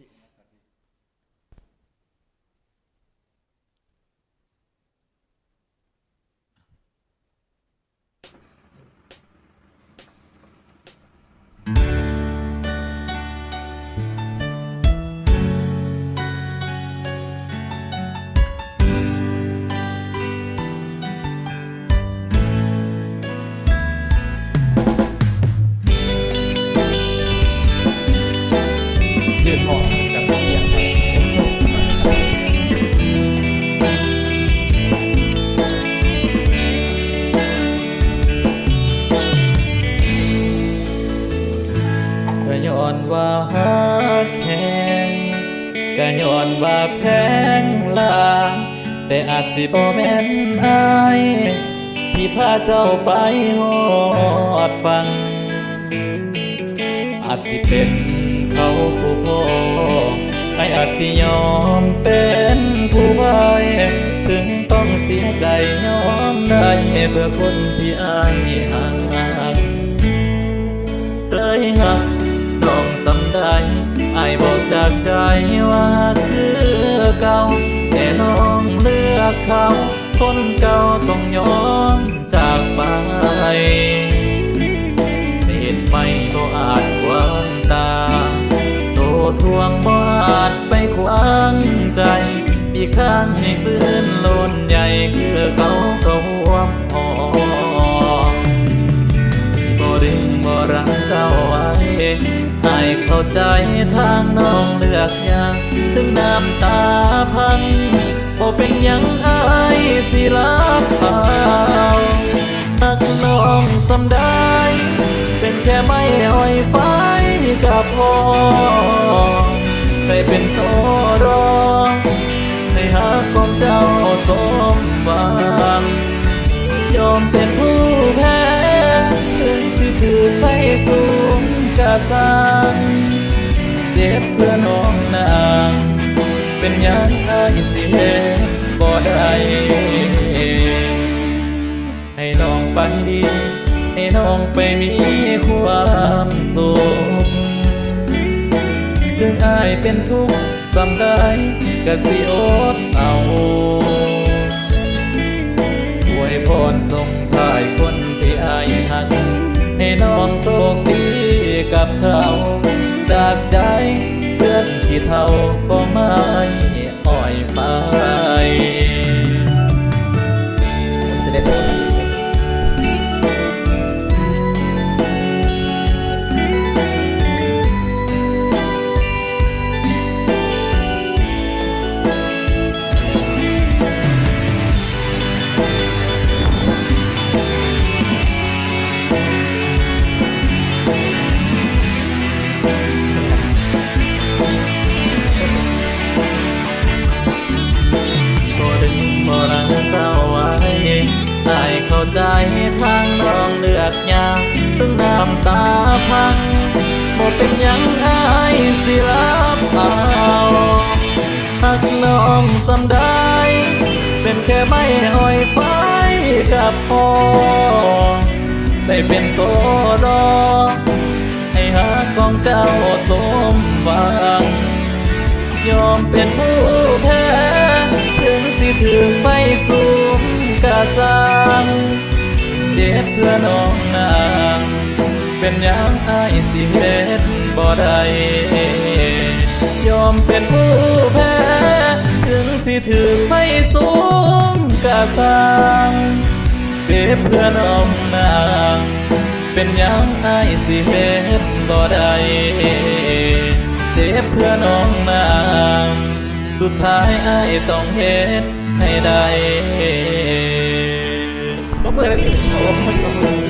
Okay. ก็ย้อนว่าฮักแหงก็ย้อนว่าแพงลาแต่อาจสิบ่แม่นอายที่พาเจ้าไปฮอดฟัง อาจสิเป็นเขาผู้พ่อไออาจสิยอมเป็นผู้พ่ายถึงต้องเสียใจยอมได้เพื่อคนที่อายห่าง ว่าคือเก่าแต่น้องเลือกเขาคนเก่าต้องย้อนจากไปเศษไม่บ่อาจวางตาโตทวงบ่อาจไปขวางใจอีกข้างให้ฟื้น ใจทางน้องเลือกอย่างถึงน้ำตาพังบ่เป็นยังอายสิรับเปล่านักน้องสำได้ เป็นแค่ไม่อ่อยไฟกับพอใครเป็นโซรอให้หาของเจ้าสมหวังยอมเป็นผู้แพ้ถึงสิถือไฟสูงกระสัง เจ็บเพื่อน้องนาง เป็นหยังไอ้สิเฮ็ดบ่ได้ให้น้องไปดี ให้น้องไปมีความสุขถึงอายเป็นทุกข์สำได้กะสิอดเอาอวยพรส่งท้ายคนที่อายหัก ให้น้องโชคดีกับเขา จากใจเพื่อนที่เท่าก็ไม่อ่อยไป ใจทางน้องเลือกยากถึงน้ำตาพังบ่เป็นยังอายสิรับเอาหักน้องสำได้เป็นแค่ไม่อ่อยไฟกับพอได้เป็นโซดอให้หาของเจ้าสมหวังยอมเป็นผู้แพ้ถึงสิถือไฟสูงกะ สังเจ็บเพื่อน้องนาง เป็นยังอายสิเฮ็ดบ่ได้ยอมเป็นผู้แพ้ ถึงสิถือไฟสูงกะสังเจ็บเพื่อน้องนาง เป็นยังอายสิเฮ็ดบ่ได้เจ็บเพื่อน้องนาง สุดท้ายอายต้องเฮ็ดให้ได้ ก็เปิดโอ้